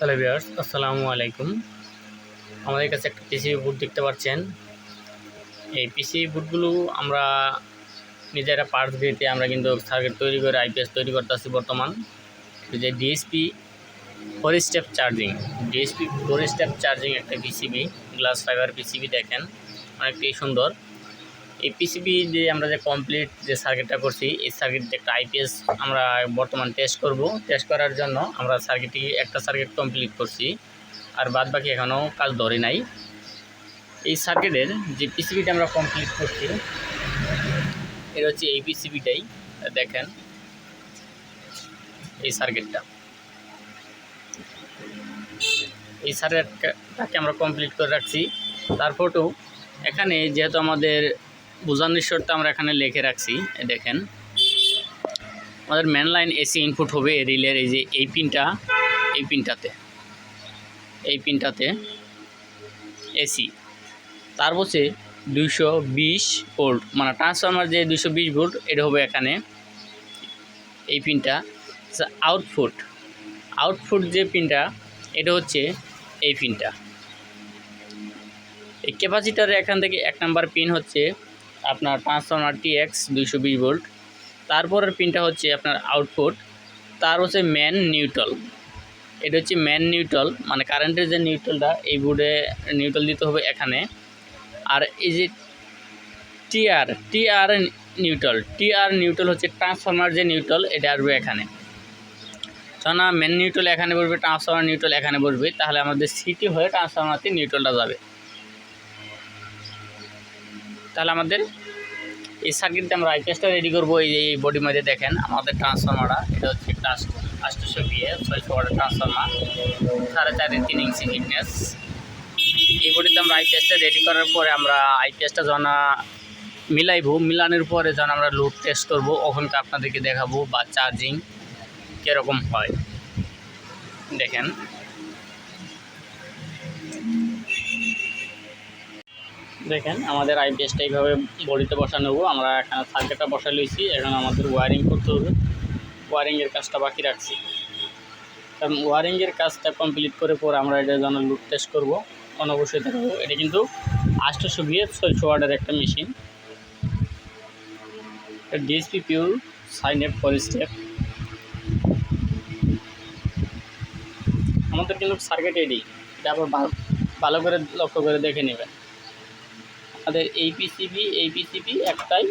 Hello viewers, আসসালামু আলাইকুম। আমাদের কাছে একটা পিসি বুট দেখতে পাচ্ছেন। এই পিসি বুটগুলো আমরা নিজেরা পার্টস দিতে আমরা কিন্তু সার্কিট তৈরি করে আইপিএস তৈরি করতেছি বর্তমান। যে DSP four step charging DSP four step charging একটা পিসিবি গ্লাস ফাইবার পিসিবি দেখেন, অনেকটাই সুন্দর। এই পিসিবি যে আমরা যে কমপ্লিট যে সার্কিটটা করছি, এই সার্কিট একটা আইপিএস আমরা বর্তমান টেস্ট করব। টেস্ট করার জন্য আমরা সার্কিটটি একটা সার্কিট কমপ্লিট করছি। আর বাদ বাকি এখনও কাজ ধরে নাই। এই সার্কিটের যে পিসিবিটা আমরা কমপ্লিট করছি এটা হচ্ছে এই পিসিবিটাই দেখেন এই সার্কিটটা এই সার্কিটটাকে আমরা কমপ্লিট করে রাখছি। তারপরেও এখানে যেহেতু আমাদের বোঝানোর শর্তে আমরা এখানে লিখে রাখছি দেখেন। আমাদের মেন লাইন এসি ইনপুট হবে রিলের, এই যে এই পিনটা, এই পিনটাতে। এই পিনটাতে এসি তার বসে দুইশো বিশ ভোল্ট মানে ট্রান্সফরমার যে দুইশো বিশ ভোল্ট এটা হবে এখানে এই পিনটা। আউটপুট আউটপুট যে পিনটা, এটা হচ্ছে এই পিনটা। এই ক্যাপাসিটারে এখান থেকে এক নাম্বার পিন হচ্ছে আপনার ট্রান্সফরমার টিএক্স দুইশো বিশ ভোল্ট তারপরের পিনটা হচ্ছে আপনার আউটপুট তার হচ্ছে ম্যান নিউট্রাল এটা হচ্ছে ম্যান নিউট্রাল মানে কারেন্টের যে নিউট্রালটা এই বোর্ডে নিউট্রাল দিতে হবে এখানে। আর এই যে TR TR neutral TR neutral হচ্ছে ট্রান্সফরমার যে নিউট্রাল এটা আসবে এখানে। না মেন নিউট্রাল এখানে বসবে ট্রান্সফরমার নিউট্রাল এখানে বসবে, তাহলে আমাদের সিটি হয়ে ট্রান্সফরমারতে নিউট্রালটা যাবে। তাহলে আমাদের এই সার্কিটটা আমরা আইপিএসটা রেডি করব। এই এই বডির মধ্যে দেখেন, আমাদের ট্রান্সফরমারটা এটা হচ্ছে আষ্টশো বিয়ে ছয়শো ওয়াটের ট্রান্সফরমার সাড়ে চার তিন ইঞ্চি ফিটনেস এই বডিতে আমরা আইপিএসটা রেডি করার পরে আমরা আইপিএসটা যখন মিলাইবো, মিলানোর পরে যখন আমরা লোড টেস্ট করব ওখানকে আপনাদেরকে দেখাবো বা চার্জিং কীরকম হয়। দেখেন। দেখেন, আমাদের আই আইপিএসটা এইভাবে বডিতে বসানো নেব আমরা এখানে সার্কিটটা বসা লইছি, এখন আমাদের ওয়ারিং করতে হবে। ওয়ারিংয়ের কাজটা বাকি রাখছি। কারণ ওয়ারিংয়ের কাজটা কমপ্লিট করে পরে আমরা এটা যেন লুট টেস্ট করব। অনবশ্যই দেখাবো এটা কিন্তু আষ্টশো বিয়ে ছয়শো ওয়ার্ডের একটা machine DSP pure sine F four step আমাদের কিন্তু সার্কিট এডি এটা আবার ভালো করে লক্ষ্য করে দেখে নেবেন। আমাদের এই পিসিবি এই পিসিবি একটাই।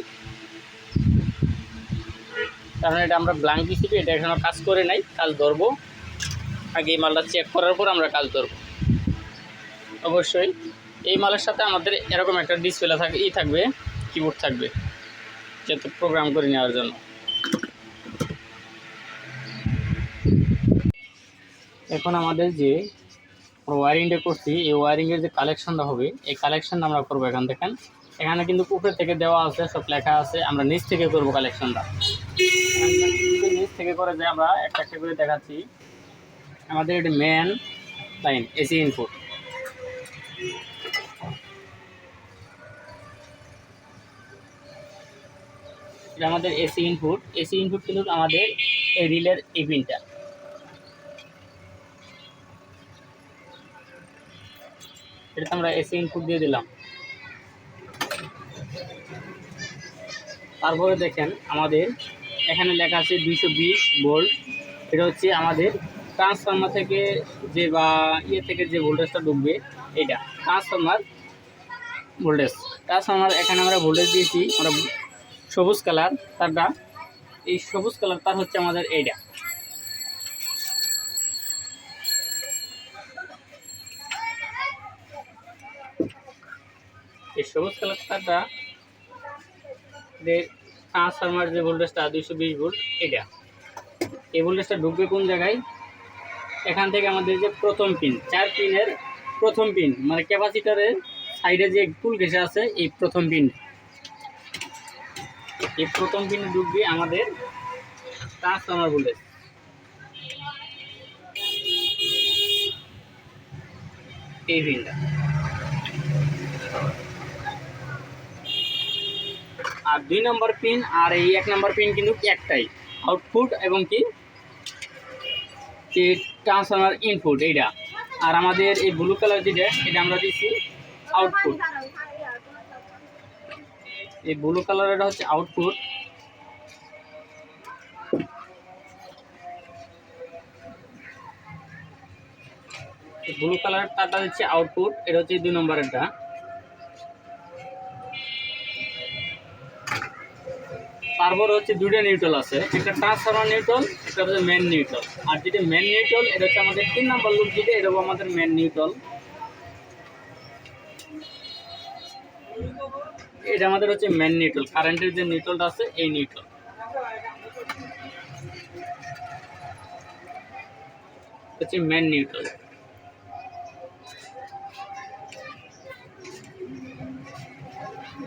কারণ এটা আমরা ব্ল্যাঙ্ক পিসিবি এটা এখনও কাজ করে নাই কাজ ধরবো। আগে এই মালটা চেক করার পর আমরা কাজ ধরবো। অবশ্যই, এই মালের সাথে আমাদের এরকম একটা ডিসপ্লে থাকবে ই থাকবে কিবোর্ড থাকবে যাতে প্রোগ্রাম করে নেওয়ার জন্য। এখন আমাদের যে ওয়ারিংটা করছি, এই ওয়ারিংয়ের যে কালেকশনটা হবে, এই কালেকশনটা আমরা করব এখান দেখেন এখানে কিন্তু উপরে থেকে দেওয়া আছে, সব লেখা আছে, আমরা নিচ থেকে করব কালেকশনটা নিচ থেকে করে যে আমরা একটা একটা করে দেখাচ্ছি। আমাদের এটি মেন লাইন এসি ইনপুট এটা আমাদের এসি ইনপুট এসি ইনপুট কিন্তু আমাদের এই রিলের এই পিনটা এটা আমরা এসি ইনপুট দিয়ে দিলাম। তারপরে দেখেন আমাদের এখানে লেখা আছে দুইশো বিশ ভোল্ট। এটা হচ্ছে আমাদের ট্রান্সফর্মার থেকে যে বা ইয়ে থেকে যে ভোল্টেজটা ঢুকবে এটা ট্রান্সফর্মার ভোল্টেজ ট্রান্সফর্মার এখানে আমরা ভোল্টেজ দিয়েছি, আমরা সবুজ কালার, তারটা এই সবুজ কালার, তার হচ্ছে আমাদের এইটা। এই সবুজ কালার তারটা ট্রান্সফরমার যে ভোল্টেজটা, দুইশো বিশ ভোল্ট, এটা। এই ভোল্টেজটা ঢুকবে কোন জায়গায়? এখান থেকে আমাদের যে প্রথম পিন চার পিনের প্রথম পিন মানে ক্যাপাসিটারের সাইডে যে পুল ঘেসে আছে, এই প্রথম পিন এই প্রথম পিনে ঢুকবে আমাদের ট্রান্সফরমার ভোল্টেজ। এই পিনটা আর দুই নম্বর পিন আর এই এক নম্বর পিন কিন্তু একটাই। আউটপুট এবং কি? ট্রান্সফরমার ইনপুট এইটা। আর আমাদের এই ব্লু কালার যেটা, এটা আমরা দিচ্ছি আউটপুট এই ব্লু কালার এটা হচ্ছে আউটপুট ব্লু কালার তারটা হচ্ছে আউটপুট এটা হচ্ছে দুই নম্বরেরটা। তারপর হচ্ছে দুইটা নিউট্রাল আছে। একটা ট্রান্সফরমার নিউট্রাল একটা হচ্ছে মেন নিউট্রাল আর যেটা মেন নিউট্রাল এটা হচ্ছে আমাদের তিন নম্বর লুপ যেটা হলো আমাদের মেন নিউট্রাল এটা আমাদের হচ্ছে মেন নিউট্রাল কারেন্টের যে নিউট্রালটা আছে, এই নিউট্রাল হচ্ছে মেন নিউট্রাল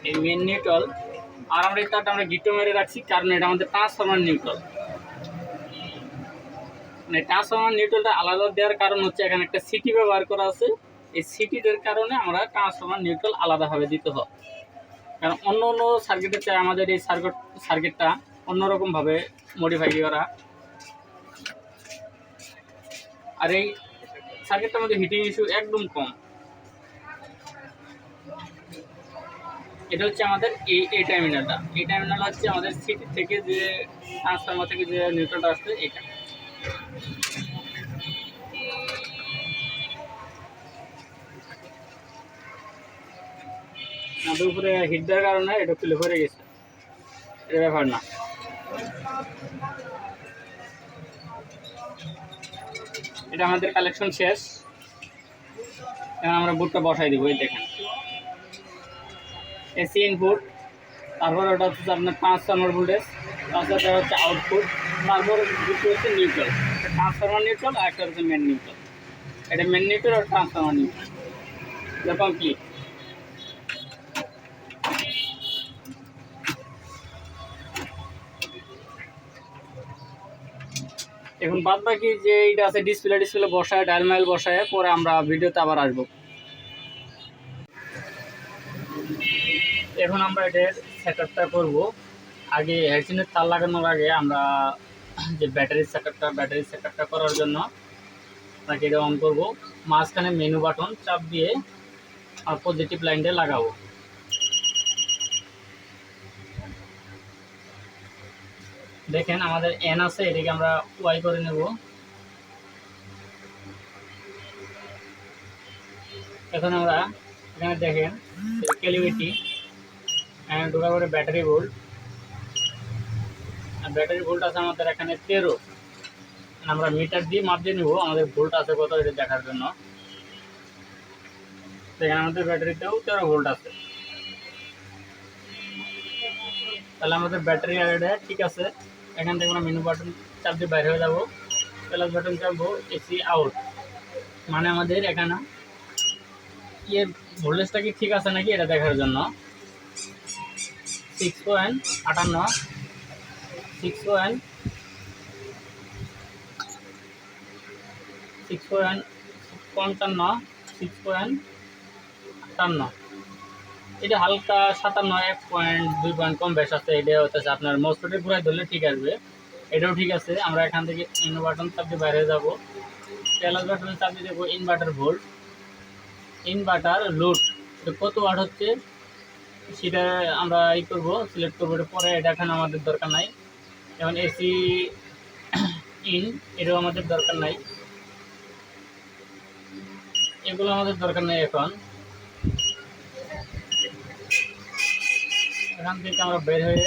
এই মেন নিউট্রাল আর আমরা এটা আমরা গিটো মেরে রাখছি, কারণ এটা আমাদের ট্রান্সফরমার নিউট্রাল মানে ট্রান্সফরমার নিউট্রালটা আলাদা দেওয়ার কারণ হচ্ছে এখানে একটা সিটি ব্যবহার করা আছে। এই সিটিটার কারণে আমরা ট্রান্সফরমার নিউট্রাল আলাদাভাবে দিতে হয়। কারণ অন্য অন্য সার্কিটের চাই আমাদের এই সার্কিট সার্কিটটা অন্যরকমভাবে মডিফাই করা। আর এই সার্কিটটার মধ্যে হিটিং ইস্যু একদম কম। এটা হচ্ছে আমাদের এই এই টার্মিনালটা এই টার্মিনাল হচ্ছে আমাদের সিটি থেকে যে ট্রান্সফরমার থেকে যে নিউট্রালটা আসছে এটা আমাদের উপরে হিট দেওয়ার কারণে এটা খুলে পড়ে গেছে। এটা ব্যাপার না। এটা আমাদের কালেকশন শেষ। এখন আমরা বুটটা বসাই দিব, এই দেখেন। এসি ইনপুট, তারপর ওটা হচ্ছে আপনার ট্রান্সফরমার ভোল্টেজ তারপর হচ্ছে আউটপুট তারপর দুটো হচ্ছে নিউট্রাল ট্রান্সফরমার নিউট্রাল আর একটা হচ্ছে মেন নিউট্রাল এটা মেন নিউট্রাল আর ট্রান্সফরমার নিউট্রাল এটা কমপ্লিট এখন বাদ বাকি যে এটা আছে ডিসপ্লে ডিসপ্লে বসায় ডায়াল মাইল বসায়, পরে আমরা ভিডিওতে আবার আসব। এখন আমরা এটার সেট আপটা করব। আগে হেডসিনের তার লাগানোর আগে আমরা যে ব্যাটারি সেট আপটা ব্যাটারি সেট আপটা করার জন্য আপনাকে এটা অন করব। মাঝখানে মেনু বাটন চাপ দিয়ে আর পজিটিভ লাইনটা লাগাবো। দেখেন আমাদের এন আছে, এটাকে আমরা ওয়াই করে নেব। এখন আমরা এখানে দেখেন ক্যালিভিটি ঢোকার পরে ব্যাটারি ভোল্ট আর ব্যাটারি ভোল্ট আছে আমাদের এখানে তেরো। আমরা মিটার দিয়ে মাপ দিয়ে নেব আমাদের ভোল্ট আছে কত এটা দেখার জন্য। দেখেন আমাদের ব্যাটারিতেও তেরো ভোল্ট আছে। তাহলে আমাদের ব্যাটারি এটা ঠিক আছে। এখান থেকে আমরা মেনু বাটন চাপ দিয়ে বাইরে হয়ে যাব। প্লাস বাটন চাপবো এসি আউট মানে আমাদের এখানে ইয়ে ভোল্টেজটা কি ঠিক আছে নাকি এটা দেখার জন্য? সিক্স পয়েন্ট আটান্ন সিক্স পয়েন্ট সিক্স পয়েন্ট পঞ্চান্ন সিক্স পয়েন্ট আটান্ন এটা হালকা সাতান্ন এক পয়েন্ট দুই পয়েন্ট কম বেশ আছে এটা হচ্ছে আপনার মসপেটে পুরাই ধরলে ঠিক আসবে এটাও ঠিক আছে আমরা এখান থেকে ইনো বাটন চাপ দিয়ে বাইরে যাব প্লাস বাটন চাপ দিয়ে দেবো ইনভার্টার ভোল্ট ইনভার্টার লোড কত ওয়াট হচ্ছে সেটা আমরা ই করব সিলেক্ট করব, এটা পরে এটা এখানে আমাদের দরকার নাই। যেমন এসি ইন এটাও আমাদের দরকার নাই। এগুলো আমাদের দরকার নেই এখন। এখান থেকে আমরা বের হয়ে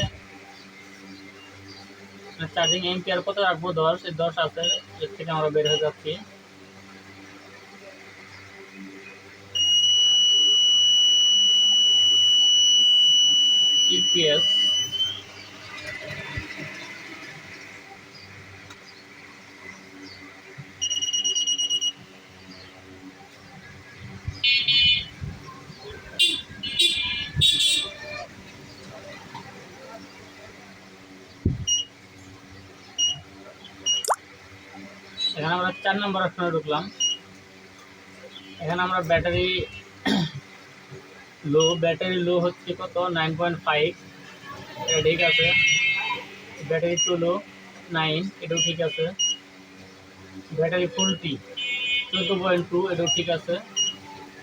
চার্জিং এমপিআর কত রাখব? দশ, এই দশ আছে, এর থেকে আমরা বের হয়ে যাচ্ছি। ইউপিএস এখানে আমরা চার নম্বর অপশনে ঢুকলাম। এখানে আমরা ব্যাটারি লো ব্যাটারি লো হচ্ছে কত? নাইন পয়েন্ট ফাইভ এটা ঠিক আছে। ব্যাটারি টু লো নাইন এটাও ঠিক আছে। ব্যাটারি ফুল টি চোদ্দ পয়েন্ট টু এটাও ঠিক আছে।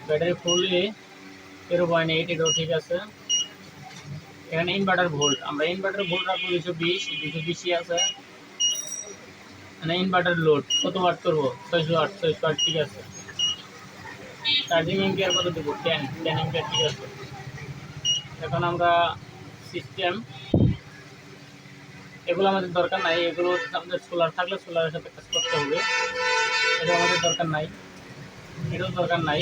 ব্যাটারি ফুল এ তেরো পয়েন্ট এইট এটাও ঠিক আছে। এখানে ইনভার্টার ভোল্ট আমরা ইনভার্টার ভোল্ট রাখব দুশো বিশ, দুশো বিশই আছে। মানে ইনভার্টার লোড কত ওয়াট করব? ছয়শো আট ছয়শো আট, ঠিক আছে। চার্জিং এম্পিয়ার কত দেবো টেন টেন এম্পিয়ার ঠিক আছে। এখন আমরা সিস্টেম এগুলো আমাদের দরকার নাই, এগুলো আমাদের সোলার থাকলে সোলারের সাথে কাজ করতে হবে। এটা আমাদের দরকার নাই। এটাও দরকার নাই।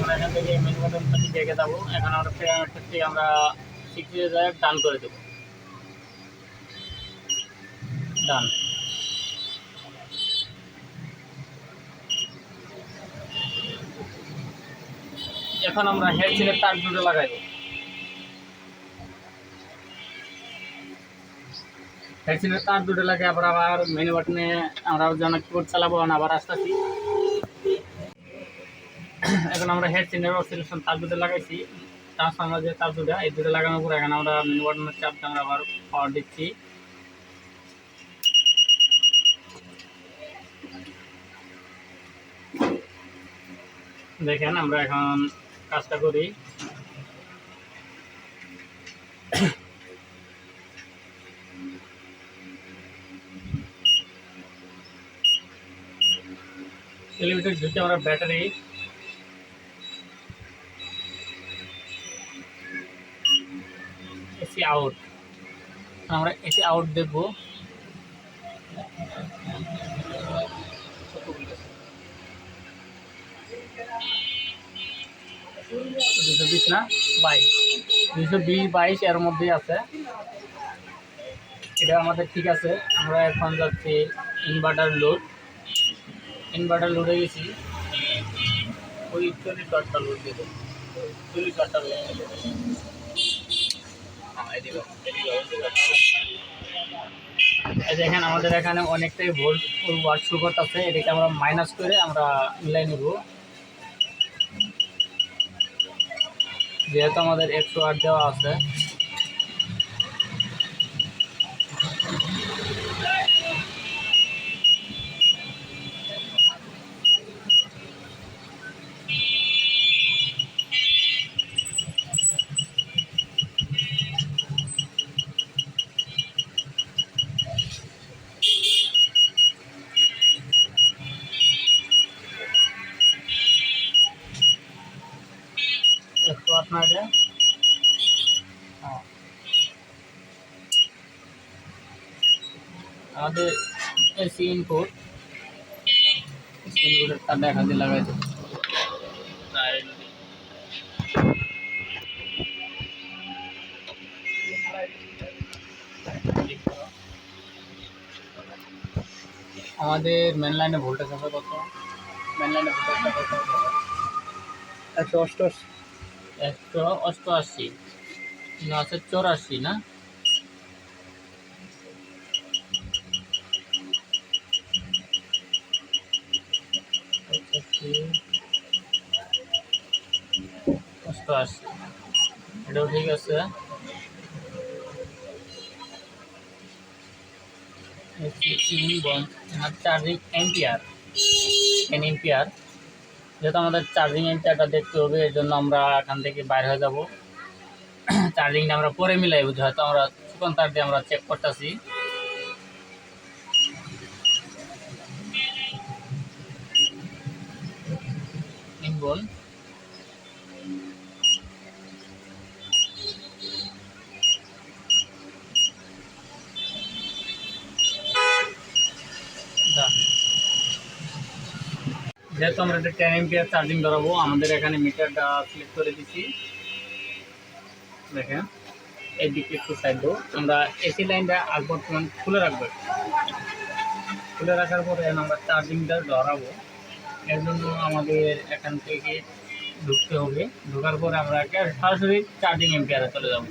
আমরা এখান থেকে মেন বাটন থেকে যাব। এখন আমরা থেকে আমরা সিক্সটি ডান করে দেবো। ডান এখন আমরা হেডসেটের তার দুটো লাগাই দেবো হেডসেটের তার দুটো লাগে আবার আবার মেনু বাটনে আমরা যেন কিবোর্ড চালাবো আবার আসতেছি। এখন আমরা হেডসেটের অসিলেশন তার দুটো লাগাইছি। ট্রান্সফর্মার যে তার দুটো এই দুটো লাগানোর পর এখন আমরা মেনু বাটনের চাপটা আমরা আবার পাওয়ার দিচ্ছি। দেখেন আমরা এখন কাজটা করি। ঢুকে আমরা ব্যাটারি। এসি আউট আমরা এসি আউট দেখব দুশো বিশ না? বাইশ। দুশো বিশ, বাইশ এর মধ্যেই আছে। এটা আমাদের ঠিক আছে। আমরা এখন যাচ্ছি ইনভার্টার লোড ইনভার্টার লোডে গেছি। ওই চল্লিশ ওয়াটটা লোড দেবো। চল্লিশ ওয়াটটা দেখেন, আমাদের এখানে অনেকটাই ভোল্ট ওয়াট শো করতেছে এটাকে আমরা মাইনাস করে আমরা মিলাই নেব। যেহেতু আমাদের একশো আট দেওয়া আছে না। আমাদের এসি ইনপুট ইনপুটের তার দিয়ে লাগাই আমাদের মেন লাইনে ভোল্টেজ হবে কত? মেন লাইনে ভোল্টেজটা কত? একশো অষ্টআশি। একশো অষ্টআশি আছে চৌরাশি না? অষ্টআশি এটাও ঠিক আছে। চার্জিং এম্পিয়ার টেন এম্পিয়ার যেহেতু আমাদের চার্জিং এম্পিয়ারটা দেখতে হবে এর জন্য আমরা এখান থেকে বাইর হয়ে যাব। চার্জিংটা আমরা পরে মিলাই বুঝি, হয়তো আমরা চিকন তার দিয়ে আমরা চেক করতেছি। ইনবল যেহেতু আমরা একটা টেন এমপিআর চার্জিং ধরাবো, আমাদের এখানে মিটারটা সিলেক্ট করে দিচ্ছি। দেখেন এই দিকে একটু সাইড দেবো। আমরা এসি লাইনটা আগ বর্তমান খুলে রাখব খুলে রাখার পরে আমরা চার্জিংটা ধরাবো। এর জন্য আমাদের এখান থেকে ঢুকতে হবে। ঢোকার পরে আমরা একটা সরাসরি চার্জিং এম্পিয়ারে চলে যাব।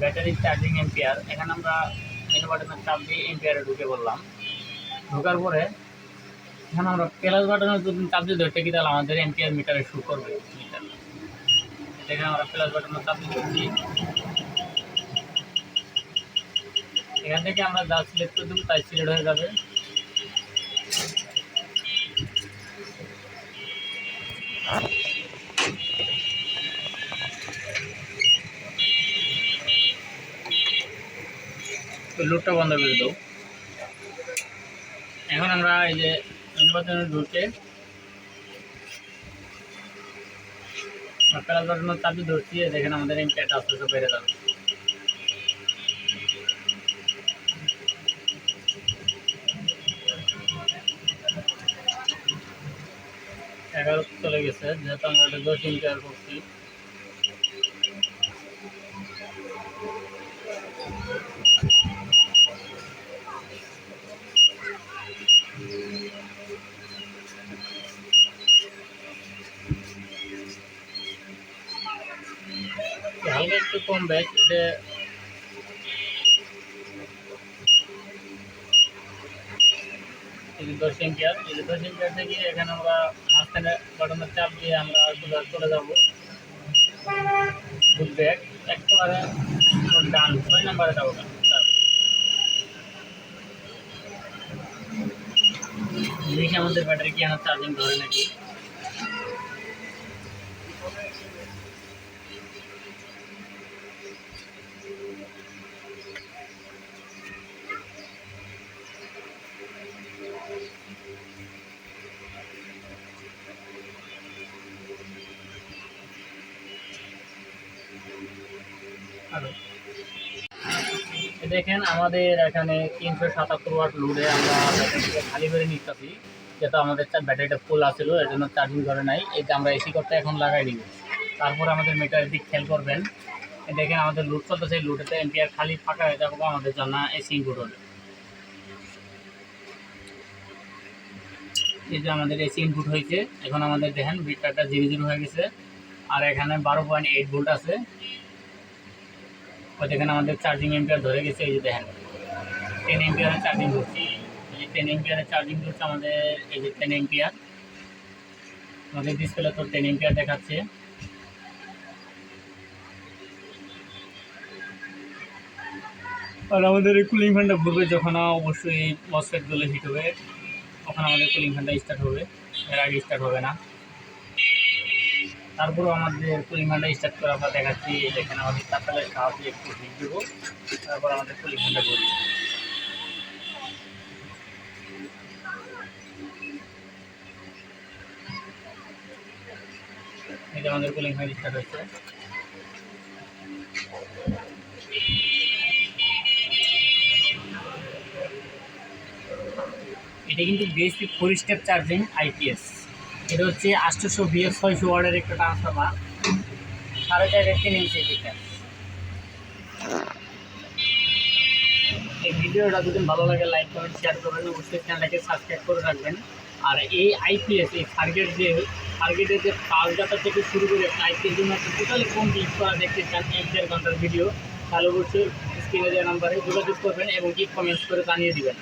ব্যাটারি চার্জিং এম্পিয়ার এখানে আমরা মেনু বাটনের চাপ দিয়ে এম্পিয়ারে ঢুকে বললাম ঢোকার পরে এখানে আমরা প্লাস বাটনের যদি চাপ দিয়ে ধরতে কি তাহলে আমাদের এম্পিয়ার মিটারে শুরু করবে। মিটার এখানে আমরা প্লাস বাটনের চাপ দিয়ে এখান থেকে আমরা যা সিলেক্ট করে দেবো তাই সিলেক্ট হয়ে যাবে। লোডটা বন্ধ করে দেবো এখন আমরা এই যে নির্বাচনে ঢুকে চাবি ধরছি দেখেন আমাদের এই প্যাট আস্তে আস্তে বেড়ে যাবে এগারো চলে গেছে, যেহেতু আমরা এটা দশ ইন্টার করছি হালকা একটু কম ব্যাচ এটা এই দশ এম্পিয়ার এই থেকে এখানে আমরা মাঝখানে বাটনের চাপ দিয়ে আমরা চলে যাব। ফুল ব্যাগ একেবারে ডান, ছয় নাম্বারে যাব জিনিস আমাদের ব্যাটারি কি আমার চার্জিং ধরে নাকি হ্যালো দেখেন আমাদের এখানে তিনশো সাতাত্তর ওয়াট লোডে আমরা ব্যাটারিটা খালি করে নিতেছি যেহেতু আমাদের ব্যাটারিটা ফুল আছিল এর জন্য চার্জিং ধরে নাই এটা আমরা এসি করতে এখন লাগাই দিব। তারপর আমাদের মিটারের দিক খেয়াল করবেন। এই দেখেন আমাদের লোড চলতেছে, এই লোডেতে এম্পিয়ার খালি ফাঁকা হয়ে যাবে আমাদের জন্য এসি ইনপুট হবে। এই যে আমাদের এসি ইনপুট হয়েছে। এখন আমাদের দেখেন মিটারটা জিরো জিরো হয়ে গেছে। আর এখানে বারো পয়েন্ট এইট ভোল্ট আছে। ওই দেখেন আমাদের চার্জিং এম্পিয়ার ধরে গেছে, এই যে দেখেন। টেন এম্পিয়ারের চার্জিং ধরছি। এই যে টেন এম্পিয়ারের চার্জিং ধরছে আমাদের, এই যে টেন এম্পিয়ার আমাদের ডিসপ্লে তো টেন এম্পিয়ার দেখাচ্ছে। আর আমাদের এই কুলিং ফ্যানটা ঘুরবে যখন অবশ্যই মসফেটগুলো হিট হবে। তখন আমাদের কুলিং ফ্যানটা স্টার্ট হবে। এর আগে স্টার্ট হবে না। তারপরেও আমাদের পরিমাণটা স্টার্ট করে আমরা দেখাচ্ছি, যেখানে আমাদের তাপেলের সাহায্যে একটু হিট দেবো তারপর আমাদের পরিমাণটা করি এটা আমাদের কুলিং ফ্যান স্টার্ট হচ্ছে এটা কিন্তু BSP four step charging IPS এটা হচ্ছে আটশোশো বিএস ছয়শো ওয়ার্ডের একটা ট্রান্সফর্মার। সাড়ে চারের তিন ইঞ্চি এই ভিডিওটা যদি ভালো লাগে লাইক কমেন্ট শেয়ার করবেন। অবশ্যই চ্যানেলটাকে সাবস্ক্রাইব করে রাখবেন। আর এই আইপিএস এই সার্কিট যে সার্কিটের যে কালকাতা থেকে শুরু করে আইপিএস জন্য টোটালি কমপ্লিট করা দেখতে চান এক দেড় ঘণ্টার ভিডিও তাহলে অবশ্যই স্ক্রিনে দেওয়া নাম্বারে যোগাযোগ করবেন এবং কি কমেন্টস করে জানিয়ে দিবেন।